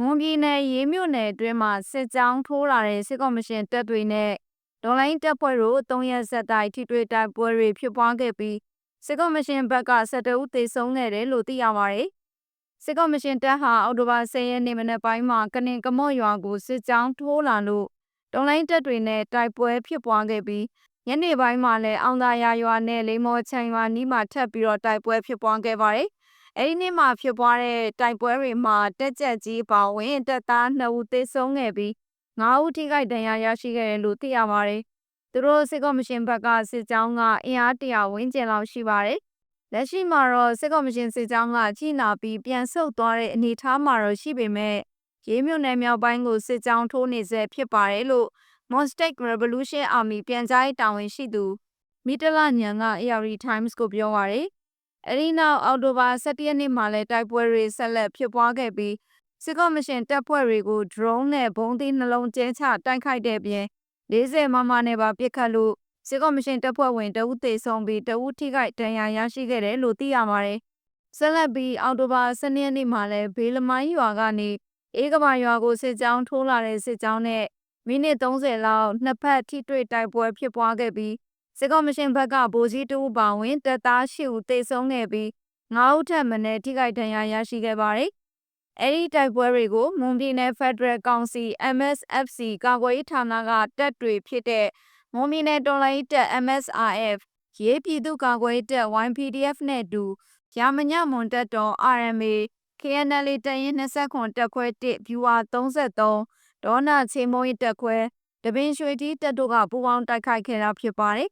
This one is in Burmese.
မွန်ပြည်နယ်ရေမြို့နယ်အတွင်းမှာစစ်ကြောင်းထိုးလာတဲ့စစ်ကော်မရှင်တပ်တွေနဲ့ဒေါ်လိုင်းတပ်ဖွဲ့တို့၃ရက်ဆက်တိုက်ထိတွေ့တိုက်ပွဲတွေဖြစ်ပွားခဲ့ပြီးစစ်ကော်မရှင်ဘက်က12ဦးသေဆုံးခဲ့တယ်လို့သိရပါတယ်။စစ်ကော်မရှင်တပ်ဟာအောက်တိုဘာ10ရက်နေ့မနက်ပိုင်းမှာကနင်ကမော့ရွာကိုစစ်ကြောင်းထိုးလာလို့ဒေါ်လိုင်းတပ်တွေနဲ့တိုက်ပွဲဖြစ်ပွားခဲ့ပြီး ညနေပိုင်းမှာလည်းအောင်သာယာရွာနဲ့လိမ္မော်ချံရွာနီးမှာထပ်ပြီးတော့တိုက်ပွဲဖြစ်ပွားခဲ့ပါတယ်။အဲဒီနေ့မှာဖြစ်ပွားတဲ့တိုက်ပွဲတွေမှာတက်ကြက်ကြီးပါဝင်တပ်သား2ဦးသေဆုံးခဲ့ပြီး9ဦးထိခိုက်ဒဏ်ရာရရှိခဲ့တယ်လို့သိရပါတယ်။သူတို့စစ်ကော်မရှင်ဘက်ကစစ်ကြောင်းကအင်အားတရာဝန်းကျင်လောက်ရှိပါတယ်။လက်ရှိမှာတော့စစ်ကော်မရှင်စစ်ကြောင်းကကြီးနာပြီးပြန်ဆုတ်သွားတဲ့အနေအထားမှာတော့ရှိပေမဲ့ရေးမြို့နယ်မြောက်ပိုင်းကိုစစ်ကြောင်းထိုးနေဆဲဖြစ်ပါတယ်လို့ Monstate Revolution Army ပြန်ကြားရေးတာဝန်ရှိသူမီတလညံက AR Times ကိုပြောပါရယ်။အဲဒီနောက်အောက်တိုဘာ17ရက်နေ့မှာလည်းတိုက်ပွဲတွေဆက်လက်ဖြစ်ပွားခဲ့ပြီးစစ်ကော်မရှင်တပ်ဖွဲ့တွေကို drone နဲ့ဘုံသီးနှလုံးကျဲချတိုက်ခိုက်တဲ့ပြင်40မမနဲ့ပါပစ်ခတ်လို့စစ်ကော်မရှင်တပ်ဖွဲ့ဝင်တအုပ်သေဆုံးပြီးတအုပ်ထိခိုက်ဒဏ်ရာရရှိခဲ့တယ်လို့သိရပါတယ်။ဆက်လက်ပြီးအောက်တိုဘာ12ရက်နေ့မှာလည်းဘေးလမိုင်းရွာကနေအေးကဘာရွာကိုစစ်ကြောင်းထိုးလာတဲ့စစ်ကြောင်းနဲ့ မိနစ်30လောက်နှစ်ဖက်ထိတွေ့တိုက်ပွဲဖြစ်ပွားခဲ့ပြီးစစ်ကော်မရှင်ဘက်ကဗိုလ်ကြီးတဦးပါဝင်တပ်သား၈ဦးသေဆုံးခဲ့ပြီး9ဦးထပ်မံထိခိုက်ဒဏ်ရာရရှိခဲ့ပါတယ်။အဲဒီတိုက်ပွဲတွေကိုမွန်ပြည်နယ် Federal Council MSFC ကာကွယ်ရေးဌာနကတပ်တွေဖြစ်တဲ့မွန်ပြည်နယ်တော်လှန်ရေးတပ် MSRF ရေးပြည်သူ့ကာကွယ်ရေးတပ် YPDF နဲ့အတူရာမညမွန်တပ်တော် RMA KNL တပ်ရင်း29တပ်ခွဲ1ဗျူဟာ33 ဒေါနာချေမုံရေးတပ်ခွဲတပင်ရွှေတီးတပ်တို့ကပူးပေါင်းတိုက်ခိုက်ခဲ့တာဖြစ်ပါတယ်